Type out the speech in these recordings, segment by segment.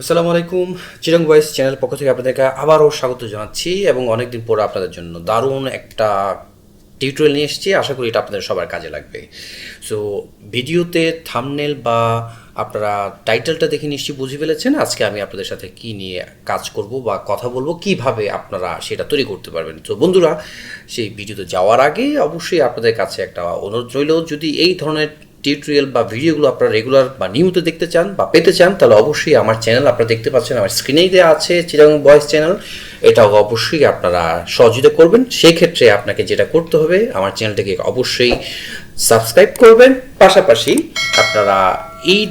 আসসালামু আলাইকুম। চিরং voice channel পক্ষ থেকে আপনাদেরকে আবারও স্বাগত জানাচ্ছি এবং অনেকদিন পরে আপনাদের জন্য দারুণ একটা টিউটোরিয়াল নিয়ে এসেছি। আশা করি এটা আপনাদের সবার কাজে লাগবে। সো ভিডিওতে থামনেল বা আপনারা টাইটেলটা দেখে নিশ্চয়ই বুঝে ফেলেছেন। আজকে আমি আপনাদের সাথে কি নিয়ে কাজ করব বা কথা বলব, কীভাবে আপনারা সেটা তৈরি করতে পারবেন। তো বন্ধুরা, সেই ভিডিওতে যাওয়ার আগে অবশ্যই আপনাদের কাছে একটা অনুরোধ রইল। যদি এই ধরনের টিউটোরিয়াল বা ভিডিওগুলো আপনারা রেগুলার বা নিয়মিত দেখতে চান বা পেতে চান, তাহলে অবশ্যই আমার চ্যানেল আপনারা দেখতে পাচ্ছেন, আমার স্ক্রিনেই দেওয়া আছে চিরাং বয়েস চ্যানেল এটাও অবশ্যই আপনারা সহযোগিতা করবেন। সেই ক্ষেত্রে আপনাকে যেটা করতে হবে, আমার চ্যানেলটাকে অবশ্যই সাবস্ক্রাইব করবেন। পাশাপাশি আপনারা এই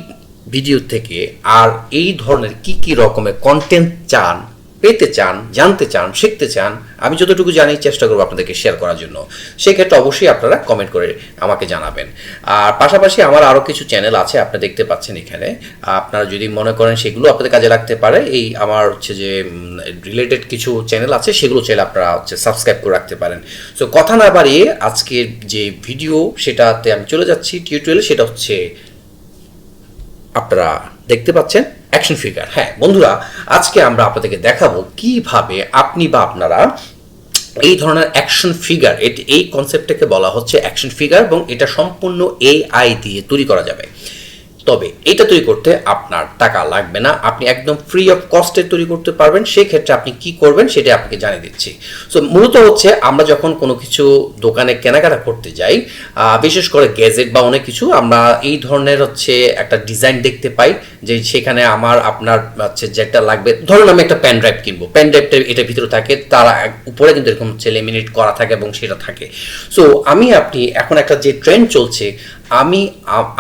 ভিডিও থেকে আর এই ধরনের কি কি রকমের কন্টেন্ট চান পেতে চান, জানতে চান, শিখতে চান, আমি যতটুকু জানি চেষ্টা করব আপনাদেরকে শেয়ার করার জন্য। সেক্ষেত্রে অবশ্যই আপনারা কমেন্ট করে আমাকে জানাবেন। আর পাশাপাশি আমার আরও কিছু চ্যানেল আছে, আপনি দেখতে পাচ্ছেন এখানে। আপনারা যদি মনে করেন সেগুলো আপনাদের কাজে লাগতে পারে, এই আমার হচ্ছে যে রিলেটেড কিছু চ্যানেল আছে, সেগুলো চাইলে আপনারা হচ্ছে সাবস্ক্রাইব করে রাখতে পারেন। সো কথা না বাড়িয়ে আজকের যে ভিডিও সেটাতে আমি চলে যাচ্ছি টিউটোরিয়ালে সেটা হচ্ছে, আপনারা দেখতে পাচ্ছেন। অ্যাকশন ফিগার হ্যাঁ বন্ধুরা, আজকে আমরা আপনাদেরকে দেখাবো কীভাবে আপনি বা আপনারা এই ধরনের অ্যাকশন ফিগার এটি, এই কনসেপ্টটাকে বলা হচ্ছে অ্যাকশন ফিগার এবং এটা সম্পূর্ণ এআই দিয়ে তৈরি করা যাবে। তবে এটা তৈরি করতে আপনার টাকা লাগবে না। আপনি একদম ফ্রি অফ কস্টে তৈরি করতে পারবেন। সেই ক্ষেত্রে আপনি কি করবেন সেটা আপনাকে জানিয়ে দিচ্ছি। সো মূলত হচ্ছে আমরা যখন কোনো কিছু দোকানে কেনাকাটা করতে যাই বিশেষ করে গ্যাজেট বা অনেক কিছু, আমরা এই ধরনের হচ্ছে একটা ডিজাইন দেখতে পাই। যে সেখানে আমার, আপনার হচ্ছে যেটা লাগবে। ধরুন আমি একটা প্যান ড্রাইভ কিনবো। প্যান ড্রাইভটা এটার ভিতরে থাকে, তার উপরে কিন্তু এরকম হচ্ছে লেমিনেট করা থাকে এবং সেটা থাকে। সো আমি, আপনি এখন একটা যে ট্রেন্ড চলছে, আমি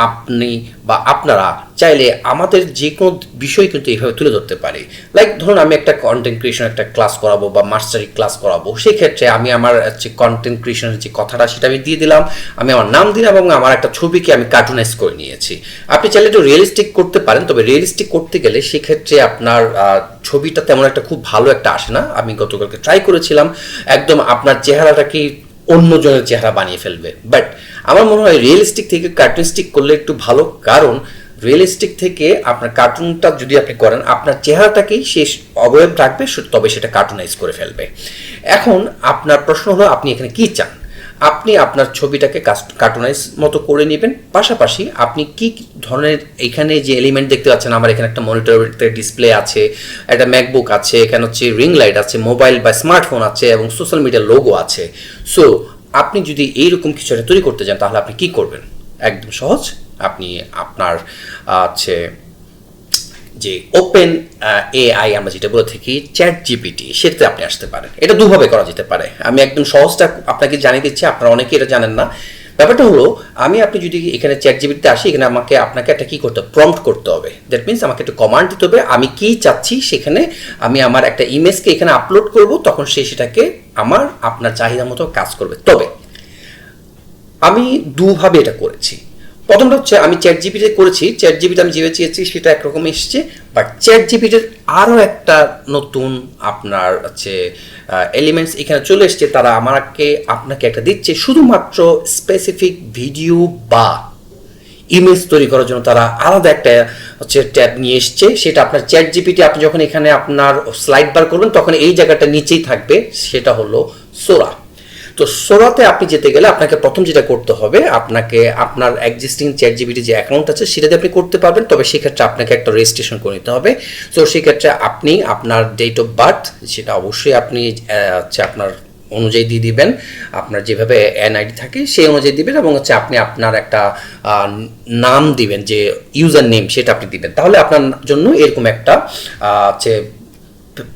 আপনি বা আপনারা চাইলে আমাদের যে কোনো বিষয় কিন্তু এইভাবে তুলে ধরতে পারি। লাইক ধরুন আমি একটা কন্টেন্ট ক্রিয়েশন একটা ক্লাস করাবো বা মাস্টারি ক্লাস করাবো, সেক্ষেত্রে আমি আমার হচ্ছে কন্টেন্ট ক্রিয়েশনের যে কথাটা সেটা আমি দিয়ে দিলাম, আমি আমার নাম দিলাম এবং আমার একটা ছবিকে আমি কার্টুনাইজ করে নিয়েছি। আপনি চাইলে একটু রিয়েলিস্টিক করতে পারেন তবে রিয়েলিস্টিক করতে গেলে সেক্ষেত্রে আপনার ছবিটা তেমন একটা খুব ভালো একটা আসে না। আমি গতকালকে ট্রাই করেছিলাম। একদম আপনার চেহারাটাকে অন্যজনের চেহারা বানিয়ে ফেলবে। বাট আমার মনে হয় রিয়েলিস্টিক থেকে কার্টুনিস্টিক করলে একটু ভালো। কারণ রিয়েলিস্টিক থেকে আপনার কার্টুনটা যদি আপনি করেন, আপনার চেহারাটাকেই শেষ অবয়ব রাখবে তবে সেটা কার্টুনাইজ করে ফেলবে। এখন আপনার প্রশ্ন হলো, আপনি এখানে কি চান? আপনি আপনার ছবিটাকে কার্টুনাইজ মতো করে নেবেন। পাশাপাশি আপনি কি ধরনের এখানে যে এলিমেন্ট দেখতে পাচ্ছেন, আমার এখানে একটা মনিটর ডিসপ্লে আছে, একটা ম্যাকবুক আছে, এখানে হচ্ছে রিং লাইট আছে মোবাইল বা স্মার্টফোন আছে এবং সোশ্যাল মিডিয়ার লোগো আছে। সো আপনি যদি এইরকম কিছু একটা তৈরি করতে চান, তাহলে আপনি কি করবেন? একদম সহজ, আপনি আপনার হচ্ছে যে ওপেন এআই আমরা যেটা বলে থাকি চ্যাট জিপিটি সেটাতে আপনি আসতে পারেন। এটা দুভাবে করা যেতে পারে। আমি একদম সহজটা আপনাকে জানিয়ে দিচ্ছি, আপনারা অনেকে এটা জানেন না। ব্যাপারটা হলো, আমি আপনি যদি এখানে চ্যাট জিপিটিতে আসি, এখানে আমাকে, আপনাকে একটা কী করতে প্রম্পট করতে হবে। দ্যাট মিনস আমাকে একটা কমান্ড দিতে হবে, আমি কি চাচ্ছি সেখানে আমি আমার একটা ইমেজকে এখানে আপলোড করব, তখন সে সেটাকে আমার, আপনার চাহিদা মতো কাজ করবে। তবে, আমি দুভাবে এটা করেছি। প্রথমটা হচ্ছে আমি চ্যাট জিপিতে করেছি চ্যাট জিপিতে আমি যেভাবে চেয়েছি সেটা একরকম এসছে বাট চ্যাট জিপিটির আরও একটা নতুন আপনার হচ্ছে এলিমেন্টস এখানে চলে এসছে, তারা আমাকে আপনাকে একটা দিচ্ছে, শুধুমাত্র স্পেসিফিক ভিডিও বা ইমেজ তৈরি করার জন্য তারা আলাদা একটা হচ্ছে ট্যাব নিয়ে এসছে, সেটা আপনার চ্যাট জিপিটি আপনি যখন এখানে আপনার স্লাইড বার করবেন, তখন এই জায়গাটা নিচেই থাকবে, সেটা হলো সোরা তো সোরাতে আপনি যেতে গেলে আপনাকে প্রথম যেটা করতে হবে, আপনাকে আপনার এক্সিস্টিং চ্যাট জিবিটি যে অ্যাকাউন্ট আছে সেটাতে আপনি করতে পারবেন, তবে সেক্ষেত্রে আপনাকে একটা রেজিস্ট্রেশন করে নিতে হবে। তো সেক্ষেত্রে আপনি আপনার ডেট অফ বার্থ সেটা অবশ্যই আপনি হচ্ছে আপনার অনুযায়ী দিয়ে দিবেন। আপনার যেভাবে এনআইডি থাকে সেই অনুযায়ী দিবেন এবং হচ্ছে আপনি আপনার একটা নাম দিবেন, যে ইউজার নেম সেটা আপনি দিবেন। তাহলে আপনার জন্য এরকম একটা হচ্ছে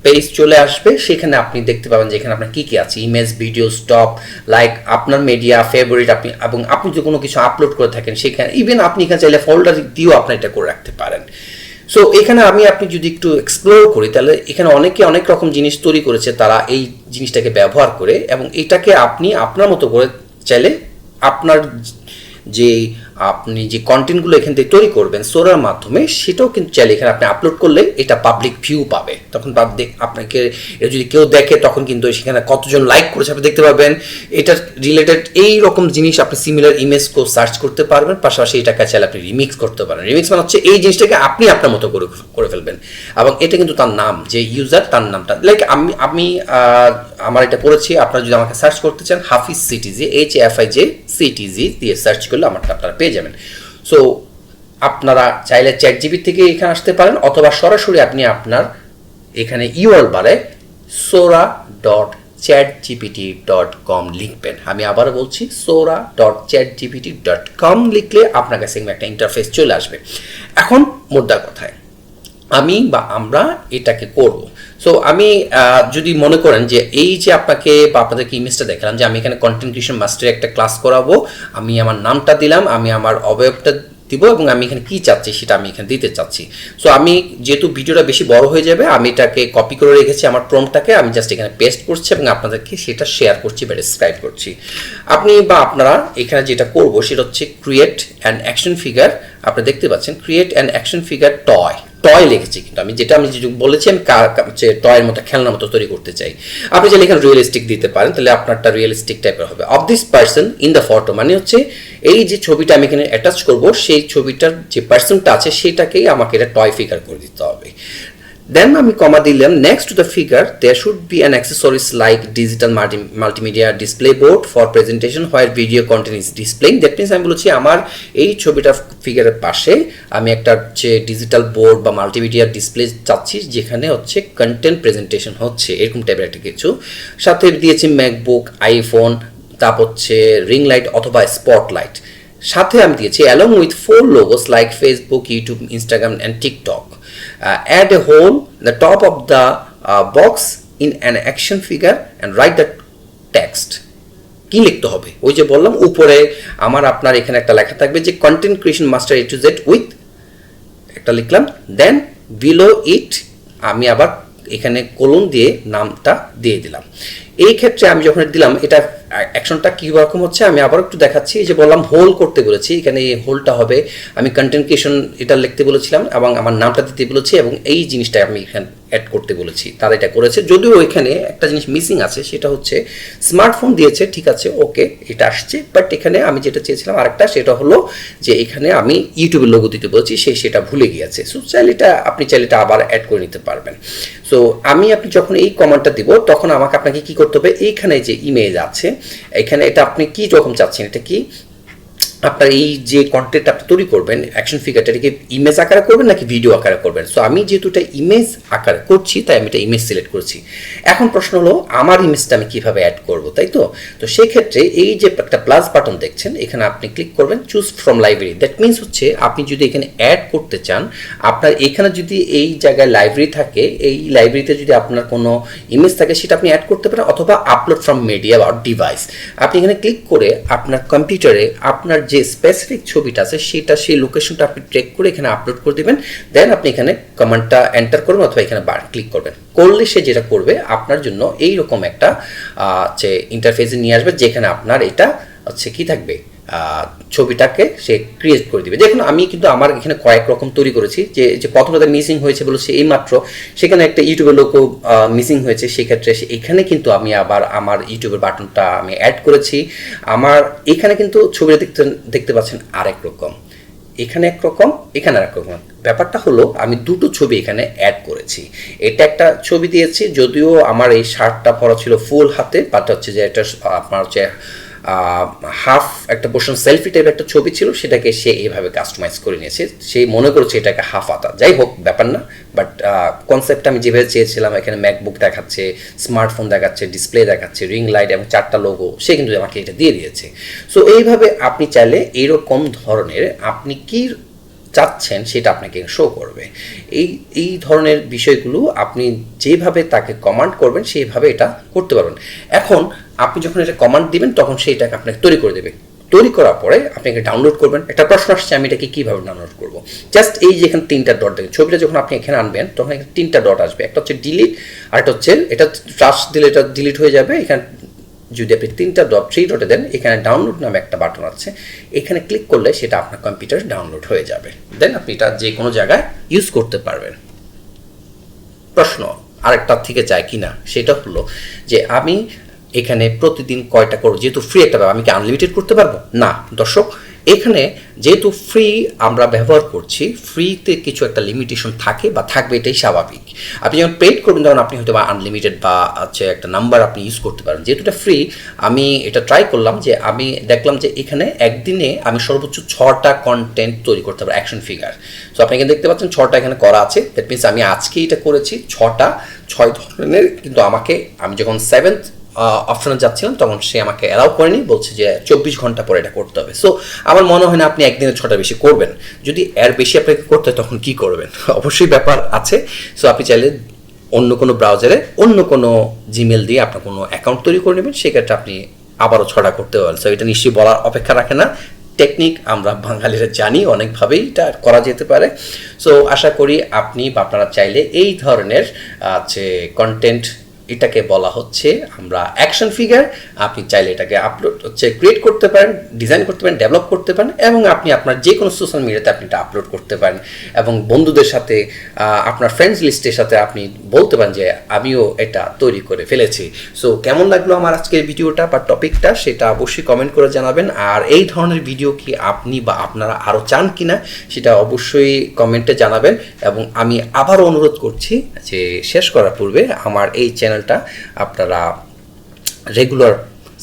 পেজ চলে আসবে, সেখানে আপনি দেখতে পাবেন যে এখানে আপনার কি কি আছে। ইমেজ ভিডিও স্টপ লাইক আপনার মিডিয়া ফেভারিট আপনি, এবং আপনি যদি কোনো কিছু আপলোড করে থাকেন সেখানে ইভেন আপনি এখানে চাইলে ফোল্ডার দিয়েও আপনি এটা করে রাখতে পারেন। সো এখানে আমি আপনি যদি একটু এক্সপ্লোর করি, তাহলে এখানে অনেকে অনেক রকম জিনিস তৈরি করেছে তারা এই জিনিসটাকে ব্যবহার করে, এবং এটাকে আপনি আপনার মতো করে চাইলে আপনার যে আপনি যে কন্টেন্টগুলো এখান থেকে তৈরি করবেন, সোরার মাধ্যমে, সেটাও কিন্তু চাইলে এখানে আপনি আপলোড করলে এটা পাবলিক ভিউ পাবে। তখন আপনাকে এটা যদি কেউ দেখে, তখন কিন্তু সেখানে কতজন লাইক করেছে আপনি দেখতে পাবেন এটার রিলেটেড এই রকম জিনিস আপনি সিমিলার ইমেজ ইমেজকেও সার্চ করতে পারবেন, পাশাপাশি এটাকে চাইলে আপনি রিমিক্স করতে পারেন। রিমিক্স মানে হচ্ছে এই জিনিসটাকে আপনি আপনার মতো করে করে ফেলবেন। এবং এটা কিন্তু তার নাম, যে ইউজার তার নামটা। লাইক আমি আমি আমার এটা করেছি আপনারা যদি আমাকে সার্চ করতে চান, Hafiz CTG H F I J CTG দিয়ে সার্চ করলে আমারটা আপনারা পেয়ে যাবেন। সো আপনারা চাইলে চ্যাট জিবি থেকে এখানে আসতে পারেন অথবা সরাসরি আপনি আপনার এখানে ইউআর বারে Sora dot chat GPT dot com লিখবেন। আমি আবার বলছি Sora dot chat GPT dot com লিখলে আপনার কাছে একটা ইন্টারফেস চলে আসবে। এখন মুদ্রা কথায়, আমি বা আমরা এটাকে করব। সো আমি যদি মনে করেন যে এই যে আপনাকে বা আপনাদেরকে ইমেজটা দেখালাম যে আমি এখানে কন্টেন্ট ক্রিয়েশন মাস্টারে একটা ক্লাস করাবো, আমি আমার নামটা দিলাম, আমি আমার অবয়বটা দিব এবং আমি এখানে কি চাচ্ছি সেটা আমি এখানে দিতে চাচ্ছি। সো আমি যেহেতু ভিডিওটা বেশি বড় হয়ে যাবে, আমি এটাকে কপি করে রেখেছি আমার প্রমটাকে আমি জাস্ট এখানে পেস্ট করছি এবং আপনাদেরকে সেটা শেয়ার করছি বা ডিসক্রাইব করছি। আপনি বা আপনারা এখানে যেটা করব সেটা হচ্ছে ক্রিয়েট অ্যান্ড অ্যাকশন ফিগার আপনি দেখতে পাচ্ছেন create and action figure toy toy লিখেছি কিন্তু আমি, যেটা আমি বলেছি, আমি যে টয়ের মতো, খেলনার মতো তৈরি করতে চাই। আপনি চাইলে এখানে রিয়েলিস্টিক দিতে পারেন, তাহলে আপনারটা রিয়েলিস্টিক টাইপের হবে। Of this person in the photo মানে হচ্ছে এই যে ছবিটা আমি এখানে অ্যাটাচ করব, সেই ছবিটার যে পার্সনটা আছে, সেটাকেই আমাকে এটা টয় ফিগার করে দিতে হবে। দেন আমি কমা দিলাম next to the figure there should be an accessories like digital multimedia display board for presentation where video content is displaying that means আমি বলেছি, আমার এই ছবিটা ফিগারের পাশে আমি একটা হচ্ছে ডিজিটাল বোর্ড বা মাল্টিমিডিয়া ডিসপ্লে চাচ্ছি, যেখানে হচ্ছে কন্টেন্ট প্রেজেন্টেশন হচ্ছে, এরকম টাইপের একটা কিছু। সাথে দিয়েছি ম্যাকবুক আইফোন তারপর হচ্ছে রিং লাইট অথবা স্পটলাইট সাথে আমি দিয়েছি along with four logos like Facebook YouTube Instagram and TikTok add a whole the top of the box in an action figure and write the text কি লিখতে হবে? ওই যে বললাম, উপরে আমার আপনার এখানে একটা লেখা থাকবে যে content creation master A to Z with একটা লিখলাম দেন বিলো ইট আমি আবার এখানে কলন দিয়ে নামটা দিয়ে দিলাম। এই ক্ষেত্রে আমি যখন দিলাম, এটা অ্যাকশনটা কী রকম হচ্ছে, আমি আবার একটু দেখাচ্ছি। যে বললাম হোল করতে বলেছি, এখানে এই হোলটা হবে। আমি কন্টেন্ট ক্রিয়েশন এটা লিখতে বলেছিলাম এবং আমার নামটা দিতে বলেছি এবং এই জিনিসটা আমি এখানে অ্যাড করতে বলেছি। তারা এটা করেছে। যদিও এখানে একটা জিনিস মিসিং আছে, সেটা হচ্ছে স্মার্টফোন দিয়েছে, ঠিক আছে ওকে এটা আসছে। বাট এখানে আমি যেটা চেয়েছিলাম আরেকটা, সেটা হলো যে এখানে আমি ইউটিউবের লোগো দিতে বলেছি, সে সেটা ভুলে গিয়েছে। সো চাইলে এটা, আপনি চাইলে এটা আবার অ্যাড করে নিতে পারবেন। সো আমি আপনি যখন এই কমান্ডটা দিব, তখন আমাকে আপনাকে কি করতে হবে? এইখানে যে ইমেজ আছে এখানে এটা আপনি কি রকম চাচ্ছেন? এটা কি? আপনার এই যে কন্টেন্ট আপনি তৈরি করবেন অ্যাকশন ফিগারটা কি ইমেজ আকারে করবেন নাকি ভিডিও আকারে করবেন? সো আমি যেহেতু এটা ইমেজ আকারে করছি, তাই আমি এটা ইমেজ সিলেক্ট করছি। এখন প্রশ্ন হলো, আমার ইমেজটা আমি কীভাবে অ্যাড করব, তাই তো? তো সেক্ষেত্রে এই যে একটা প্লাস বাটন দেখছেন, এখানে আপনি ক্লিক করবেন choose from library that means হচ্ছে, আপনি যদি এখানে অ্যাড করতে চান, আপনার এখানে যদি এই জায়গায় লাইব্রেরি থাকে, এই লাইব্রেরিতে যদি আপনার কোনো ইমেজ থাকে, সেটা আপনি অ্যাড করতে পারেন অথবা আপলোড ফ্রম মিডিয়া বা ডিভাইস আপনি এখানে ক্লিক করে আপনার কম্পিউটারে আপনার যে স্পেসিফিক ছবিটা আছে, সেটা, সেই লোকেশনটা আপনি ট্রেক করে এখানে আপলোড করে দেবেন। দেন আপনি এখানে কমান্ডটা এন্টার করবেন অথবা এখানে বার ক্লিক করবেন। করলে সে যেটা করবে, আপনার জন্য এইরকম একটা যে ইন্টারফেসে নিয়ে আসবে, যেখানে আপনার এটা হচ্ছে কি থাকবে? ছবিটাকে সে ক্রিয়েট করে দিবে। দেখুন, আমি কিন্তু আমার এখানে কয়েক রকম তৈরি করেছি। যে যে প্রথমটা মিসিং হয়েছে বলেছে এই মাত্র, সেখানে একটা ইউটিউবের লোকও মিসিং হয়েছে। সেক্ষেত্রে এখানে কিন্তু আমি আবার আমার ইউটিউবের বাটনটা আমি অ্যাড করেছি। আমার, এখানে কিন্তু ছবিটা দেখতে দেখতে পাচ্ছেন আরেক রকম। এখানে একরকম এখানে এক রকম। ব্যাপারটা হলো, আমি দুটো ছবি এখানে অ্যাড করেছি। এটা একটা ছবি দিয়েছি, যদিও আমার এই শার্টটা পরা ছিল ফুল হাতে বাট হচ্ছে যে এটা আপনার হচ্ছে হাফ একটা পোর্শন সেলফি টাইপ একটা ছবি ছিল, সেটাকে সে এইভাবে কাস্টমাইজ করে নিয়েছে। সে মনে করছে এটাকে হাফ আতা। যাই হোক, ব্যাপার না বাট কনসেপ্ট আমি যেভাবে চেয়েছিলাম, এখানে ম্যাকবুক দেখাচ্ছে স্মার্টফোন দেখাচ্ছে ডিসপ্লে দেখাচ্ছে রিং লাইট এবং চারটা লোগো সে কিন্তু আমাকে এটা দিয়ে দিয়েছে। সো এইভাবে আপনি চাইলে এইরকম ধরনের আপনি কি চাচ্ছেন, সেটা আপনাকে শো করবে। এই এই ধরনের বিষয়গুলো আপনি যেভাবে তাকে কমান্ড করবেন, সেইভাবে এটা করতে পারবেন। এখন আপনি যখন এটা কমান্ড দিবেন, তখন সেইটাকে আপনাকে তৈরি করে দেবে। তৈরি করার পরে আপনি এটা ডাউনলোড করবেন। একটা প্রশ্ন আসছে, আমি এটাকে কীভাবে ডাউনলোড করব? জাস্ট এই যে এখানে তিনটা ডট দেখেন, ছবিটা যখন আপনি এখানে আনবেন, তখন এখানে তিনটা ডট আসবে। একটা হচ্ছে ডিলিট আর একটা হচ্ছে এটা টাচ দিলে এটা ডিলিট হয়ে যাবে। এখানে যদি আপনি তিনটা ডট থ্রি ডটে দেন, এখানে ডাউনলোড নামে একটা বাটন আছে। এখানে ক্লিক করলে সেটা আপনার কম্পিউটার ডাউনলোড হয়ে যাবে। দেন আপনি এটা যে কোনো জায়গায় ইউজ করতে পারবেন। প্রশ্ন আরেকটার থেকে যায় কিনা, সেটা হলো যে আমি এখানে প্রতিদিন কয়টা করব? যেহেতু ফ্রি একটা ব্যাপার, আমি কি আনলিমিটেড করতে পারব? না, দর্শক, এখানে যেহেতু ফ্রি আমরা ব্যবহার করছি ফ্রিতে কিছু একটা লিমিটেশন থাকে বা থাকবে এটাই স্বাভাবিক। আপনি যখন পেড করবেন, তখন আপনি হয়তো বা আনলিমিটেড বা হচ্ছে একটা নাম্বার আপনি ইউজ করতে পারেন। যেহেতু এটা ফ্রি আমি এটা ট্রাই করলাম যে আমি দেখলাম যে এখানে একদিনে আমি সর্বোচ্চ ছটা কন্টেন্ট তৈরি করতে পারব অ্যাকশন ফিগার সো আপনি এখানে দেখতে পাচ্ছেন ছটা এখানে করা আছে। দ্যাট মিনস আমি আজকে এটা করেছি, ছটা, ছয় ধরনের, কিন্তু আমাকে, আমি যখন সেভেন্থ অপশনে যাচ্ছিলাম, তখন সে আমাকে অ্যালাউ করেনি, বলছে যে চব্বিশ ঘণ্টা পরে এটা করতে হবে। সো আমার মনে হয় না আপনি একদিনে ছটা বেশি করবেন। যদি এর বেশি আপনাকে করতে হয়, তখন কি করবেন? অবশ্যই ব্যাপার আছে। সো আপনি চাইলে অন্য কোনো ব্রাউজারে অন্য কোনো জিমেল দিয়ে আপনার কোনো অ্যাকাউন্ট তৈরি করে নেবেন। সেক্ষেত্রে আপনি আবারও ছটা করতে পারেন। সো এটা নিশ্চয়ই বলার অপেক্ষা রাখে না। টেকনিক আমরা বাঙালিরা জানি, অনেকভাবেই এটা করা যেতে পারে। সো আশা করি আপনি বা আপনারা চাইলে এই ধরনের আছে কন্টেন্ট এটাকে বলা হচ্ছে আমরা অ্যাকশন ফিগার আপনি চাইলে এটাকে আপলোড হচ্ছে ক্রিয়েট করতে পারেন ডিজাইন করতে পারেন ডেভেলপ করতে পারেন এবং আপনি আপনার যে কোনো সোশ্যাল মিডিয়াতে আপনি এটা আপলোড করতে পারেন। এবং বন্ধুদের সাথে আপনার ফ্রেন্ডস লিস্টের সাথে আপনি বলতে পারেন যে, আমিও এটা তৈরি করে ফেলেছি। সো কেমন লাগল আমার আজকের ভিডিওটা বা টপিকটা সেটা অবশ্যই কমেন্ট করে জানাবেন। আর এই ধরনের ভিডিও কি আপনি বা আপনারা আরও চান কিনা সেটা অবশ্যই কমেন্টে জানাবেন। এবং আমি আবারও অনুরোধ করছি যে, শেষ করার পূর্বে আমার এই চ্যানেলটা আপনারা রেগুলার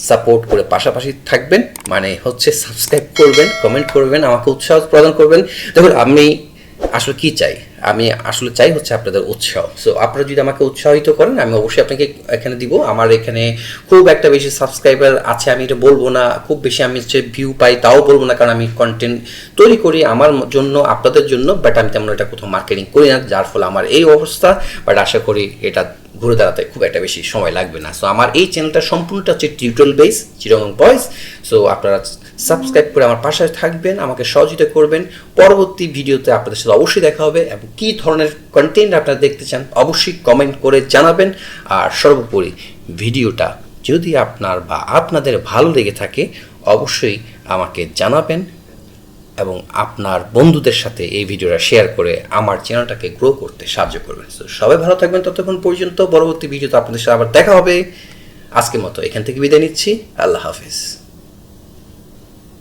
সাপোর্ট করে পাশাপাশি থাকবেন মানে হচ্ছে সাবস্ক্রাইব করবেন কমেন্ট করবেন, আমাকে উৎসাহ প্রদান করবেন। দেখুন, আমি আসলে কি চাই? আমি আসলে চাই হচ্ছে আপনাদের উৎসাহ। সো আপনারা যদি আমাকে উৎসাহিত করেন, আমি অবশ্যই আপনাকে এখানে দিব। আমার এখানে খুব একটা বেশি সাবস্ক্রাইবার আছে, আমি এটা বলব না। খুব বেশি আমি হচ্ছে ভিউ পাই, তাও বলব না, কারণ আমি কন্টেন্ট তৈরি করি আমার জন্য, আপনাদের জন্য বাট আমি তেমন এটা কোথাও মার্কেটিং করি না, যার ফলে আমার এই অবস্থা বাট আশা করি এটা ঘুরে দাঁড়াতে খুব একটা বেশি সময় লাগবে না। সো আমার এই চ্যানেলটা সম্পূর্ণটা হচ্ছে টিউটোরিয়াল বেস চিরং বয়েস সো আপনারা সাবস্ক্রাইব করে আমার পাশে থাকবেন, আমাকে সহযোগিতা করবেন। পরবর্তী ভিডিওতে আপনাদের সাথে অবশ্যই দেখা হবে এবং কী ধরনের কন্টেন্ট আপনারা দেখতে চান অবশ্যই কমেন্ট করে জানাবেন। আর সর্বোপরি ভিডিওটা যদি আপনার বা আপনাদের ভালো লেগে থাকে, অবশ্যই আমাকে জানাবেন। এবং আপনার বন্ধুদের সাথে এই ভিডিওটা শেয়ার করে আমার চ্যানেলটাকে গ্রো করতে সাহায্য করবেন। তো সবাই ভালো থাকবেন। ততক্ষণ পর্যন্ত পরবর্তী ভিডিওতে আপনাদের সাথে আবার দেখা হবে। আজকের মতো এখান থেকে বিদায় নিচ্ছি। আল্লাহ হাফিজ।